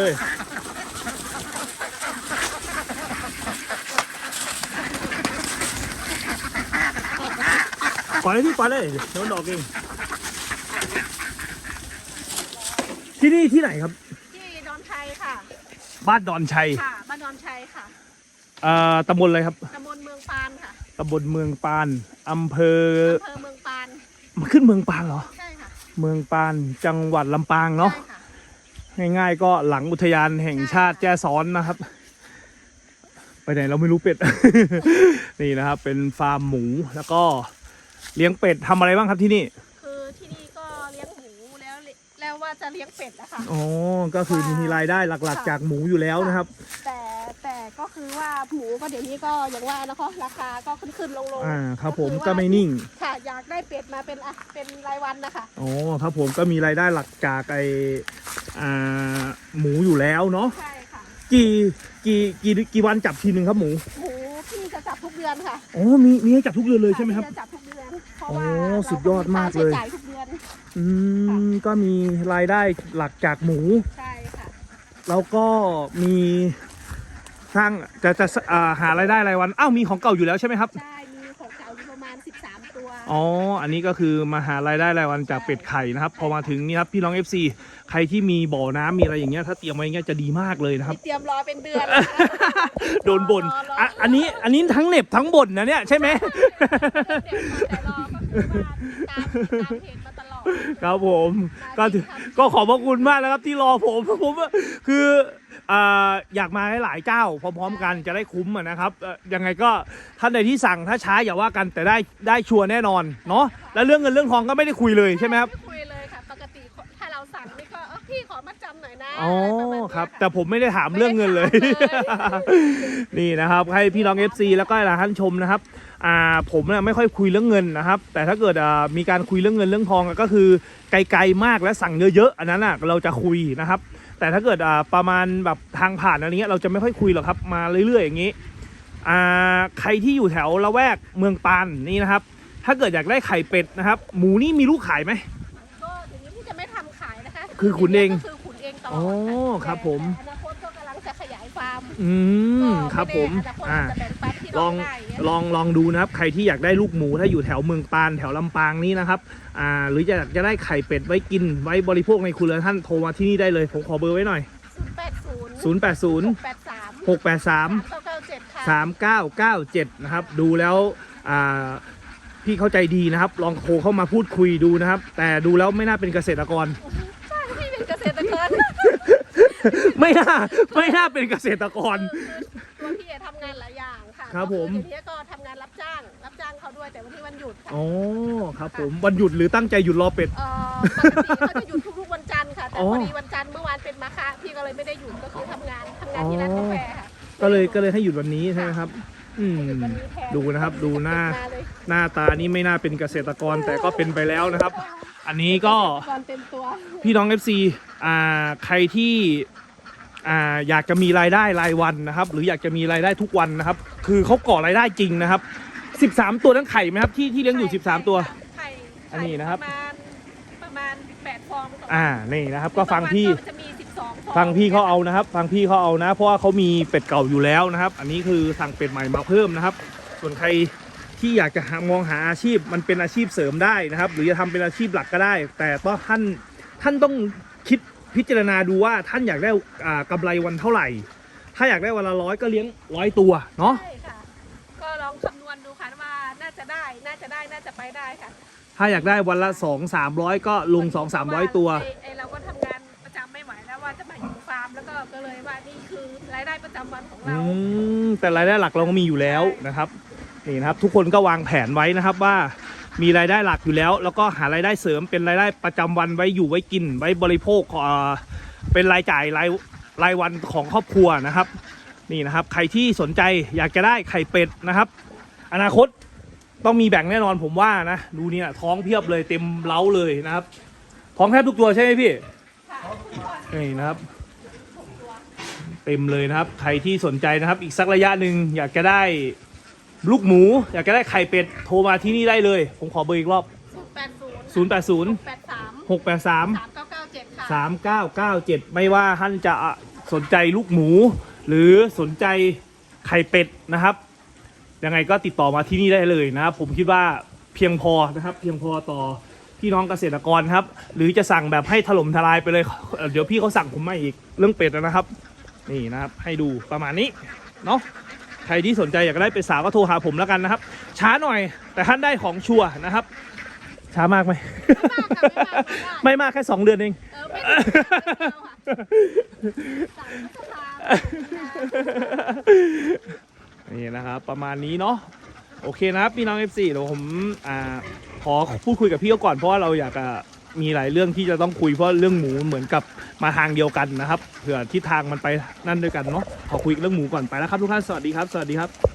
เลย ปล่อยที่ปล่อยเลยโดนดอกเองที่นี่ที่ไหนครับ ที่ดอนชัยค่ะ บ้านดอนชัยค่ะบ้านดอนชัยค่ะอ่อตำบลอะไรครับตำบลเมืองปานค่ะตำบลเมืองปานอำเภออำเภอเมืองปานมาขึ้นเมืองปานเหรอ ใช่ค่ะ เมืองปานจังหวัดลำปางเนาะ ง่ายๆ ก็หลังอุทยานแห่งชาติแจ้ซ้อนนะครับ ไปไหนเราไม่รู้เป็ด นี่นะครับ เป็นฟาร์มหมูแล้วก็เลี้ยงเป็ดทำอะไรบ้างครับที่นี่คือที่นี่ก็เลี้ยงหมูแล้วแล้วว่าจะเลี้ยงเป็ดนะคะ อ๋อก็คือมีรายได้หลักๆ จากหมูอยู่แล้วนะครับ แต่แต่ก็คือว่าหมูก็เดี๋ยวนี้ก็อย่างว่านะคะราคาก็ขึ้นขึ้นลงลงอ่าครับผมคือว่าก็ไม่นิ่ง ค่ะอยากได้เป็ดมาเป็นอะเป็นรายวันนะคะอ๋อครับผมก็มีรายได้หลักจากไอ อ่าหมูอยู่แล้วเนาะใช่ค่ะกี่กี่กี่กี่วันจับทีหนึ่งครับหมูหมูพี่จะจับทุกเดือนค่ะอ๋อมีมีให้จับทุกเดือนเลยใช่ไหมครับ พี่จะจับทุกเดือนเพราะโอ้ว่าเราสุดยอดมากเลยค่ใช้จ่ายทุกเดือนอืมก็มีรายได้หลักจากหมู ใช่ค่ะแล้วก็มีสร้างจะจะอ่าหารายได้รายวันอ้าวมีของเก่าอยู่แล้วใช่ไหมครับ ใช่มี อ๋อ อันนี้ก็คือมาหารายได้รายวันจากเป็ดไข่นะครับ พอมาถึงนี่ครับพี่น้อง FC ใครที่มีบ่อน้ำมีอะไรอย่างเงี้ยถ้าเตรียมไว้อย่างเงี้ยจะดีมากเลยนะครับ เตรียมรอเป็นเดือนนะคะโดนบ่นรอรออะอันนี้อันนี้ทั้งเหน็บทั้งบ่นนะเนี่ยใช่ไหมแต่รอก็คือว่าตามตามเพจมาตลอด ครับผมก็ถือก็ขอบพระคุณมากนะครับที่รอผมผมว่าคือ อ่าอยากมาหลายๆเจ้าพร้อมๆกันจะได้คุ้มอะนะครับเอ่อยังไงก็ท่านใดที่สั่งถ้าช้าอย่าว่ากันแต่ได้ได้ชัวร์แน่นอนเนาะแล้วเรื่องเงินเรื่องทองก็ไม่ได้คุยเลยใช่ไหมครับ ไม่คุยเลยค่ะ ปกติถ้าเราสั่งนี่ก็เอ้าพี่ขอมาจำหน่อยนะอ๋ออะไรประมาณเนี้ยครับะ แต่ผมไม่ได้ถามเรื่องเงินเลย ไม่ได้ถามเลยนี่นะครับให้พี่น้อง FC แล้วก็หลายท่านชมนะครับอ่าผมเนี่ยไม่ค่อยคุยเรื่องเงินนะครับ แต่ถ้าเกิดอ่ามีการคุยเรื่องเงินเรื่องทองอะก็คือไกลๆมากและสั่งเยอะๆอันนั้นอะเราจะคุยนะครับ แต่ถ้าเกิดอ่าประมาณแบบทางผ่านอะไรเงี้ยเราจะไม่ค่อยคุยหรอกครับมาเรื่อยๆอย่างนี้อ่าใครที่อยู่แถวละแวกเมืองปานนี่นะครับ ถ้าเกิดอยากได้ไข่เป็ดนะครับ หมูนี่มีลูกขายไหมก็เดี๋ยวนี้พี่จะไม่ทำขายนะคะคือขุนเองก็คือขุนเองตลอดอ๋อะครับผมแต่อนาคตก็กำลังจะขยายฟาร์มอืมก็ครับผมไแน่อนาคตอ่าอาจจะแบ่งปันที่ ลเราองได้อย่างเงี้ยลองลองดูนะครับ ใครที่อยากได้ลูกหมูถ้าอยู่แถวเมืองปานแถวลำปางนี่นะครับอ่าหรืออยากจะได้ไข่เป็ดไว้กินไว้บริโภคในครัวเรือนท่านโทรมาที่นี่ได้เลยผมขอเบอร์ไว้หน่อยศูนย์แปดศูนย์0 8 0 แปดสาม6 8 3 เก้าเก้าเจ็ดค่ะ 3 9 9 7 นะครับ ดูแล้วอ่าพี่เข้าใจดีนะครับ ลองโทรเข้ามาพูดคุยดูนะครับ แต่ดูแล้วไม่น่าเป็นเกษตรกร ใช่พี่เป็นเกษตรกรไม่น่าไม่น่าเป็นเกษตรกร ครับผม ก็อเดี๋ยวนี้ก็ทำงานรับจ้าง รับจ้างเขาด้วยแต่วันที่วันหยุดค่ะอ๋อครับผมวันหยุดหรือตั้งใจหยุดรอเป็ด เอ่อปกติเขาจะหยุดทุกๆวันจันทร์ค่ะ แต่อ๋อพอดีวันจันทร์เมื่อวานเป็นมาคะพี่ก็เลยไม่ได้หยุดก็คือทำงานทำงานที่ร้านกาแฟค่ะ ก็เลยก็เลยให้หยุดวันนี้ใช่ไหมครับ อืมดวันนี้แทนดูนะครับ ดูหน้า หน้าตานี่ไม่น่าเป็นเกษตรกรแต่ก็เป็นไปแล้วนะครับ อันนี้ก็ ก่อนเต็มตัวพี่น้อง FC อ่า ใครที่ อ่าอยากจะมีรายได้รายวันนะครับ หรืออยากจะมีรายได้ทุกวันนะครับ คือเขาก่อรายได้จริงนะครับ 13 ตัวนั้นไข่ไหมครับที่ที่เลี้ยงอยู่ 13 ตัว ไข่อันนี้นะครับ ประมาณประมาณแปดฟองต่อ่านี่นะครับก็ฟังพี่ บาวันก็จะมีสิบสองฟองฟังพี่เขาเอานะครับ ฟังพี่เขาเอานะ เพราะว่าเขามีเป็ดเก่าอยู่แล้วนะครับ อันนี้คือสั่งเป็ดใหม่มาเพิ่มนะครับ ส่วนใครที่อยากจะหามองหาอาชีพมันเป็นอาชีพเสริมได้นะครับ หรือจะทำเป็นอาชีพหลักก็ได้ แต่ต้องท่านท่านต้องคิด พิจารณาดูว่าท่านอยากได้อ่ากำไรวันเท่าไหร่ ถ้าอยากได้วันละร้อยก็เลี้ยงร้อยตัวเนาะใช่ค่ะ ก็ลองคำนวณดูค่ะว่าน่าจะได้ น่าจะได้ น่าจะไปได้ค่ะถ้าอยากได้วันละ2 300ก็ลง2 300ตัวไอ้ไอเราก็ทำงานประจำไม่ไหวแล้วว่าจะมาอยู่ฟาร์มแล้วก็ก็เลยว่านี่คือรายได้ประจำวันของอืเรา มแต่รายได้หลักเราก็มีอยู่แล้วนะครับ นี่นะครับ ทุกคนก็วางแผนไว้นะครับว่า มีรายได้หลักอยู่แล้ว แล้วก็หารายได้เสริมเป็นรายได้ประจำวันไว้อยู่ไว้กิน ไว้บริโภคเอ่อเป็นรายจ่ายรายรายวันของครอบครัวนะครับ นี่นะครับ ใครที่สนใจอยากจะได้ไข่เป็ดนะครับ อนาคตต้องมีแบ่งแน่นอนผมว่านะดูเนี่ยท้องเพียบเลยเต็มเล้าเลยนะครับ ท้องแทบทุกตัวใช่ไหมพี่นี่นะครับ เต็มเลยนะครับ ใครที่สนใจนะครับ อีกสักระยะหนึ่งอยากจะได้ ลูกหมู อยากจะได้ไข่เป็ดโทรมาที่นี่ได้เลย ผมขอเบอร์อีกรอบศูนย์แปดศูนย์0 8 0 แปดสาม6 8 3 สามเก้าเก้าเจ็ดค่ะ 3 9 9 7 ไม่ว่าท่านจะสนใจลูกหมู หรือสนใจไข่เป็ดนะครับ ยังไงก็ติดต่อมาที่นี่ได้เลยนะครับ ผมคิดว่าพพียงพอนะครับ เพียงพอต่อพี่น้องเกษตรกรครับ หรือจะสั่งแบบให้ถล่มทลายไปเลยเอ่อเดี๋ยวพี่เขาสั่งผมมาอีกเรื่องเป็ดนะครับ นี่นะครับให้ดูประมาณนี้เนาะใครที่สนใจอยากได้เป็ดสาวก็โทรหาผมแล้วกันนะครับ ช้าหน่อยแต่ท่านได้ของชัวร์นะครับ ช้ามากไหมไม่มากค่ะไม่มากค่ะไม่มากแค่สองเดือนเอง เออไม่ถึงค่ะสั่งพฤษภานี่นะครับประมาณนี้เนาะโอเคนะครับพี่น้อง F4 เดี๋ยวผมอ่าขอพูดคุยกับพี่เขาก่อนเพราะว่าเราอยากจะ มีหลายเรื่องที่จะต้องคุยเพราะเรื่องหมูเหมือนกับมาทางเดียวกันนะครับเผื่อทิศทางมันไปนั่นด้วยกันเนาะขอคุยเรื่องหมูก่อนไปแล้วครับทุกท่านสวัสดีครับสวัสดีครับ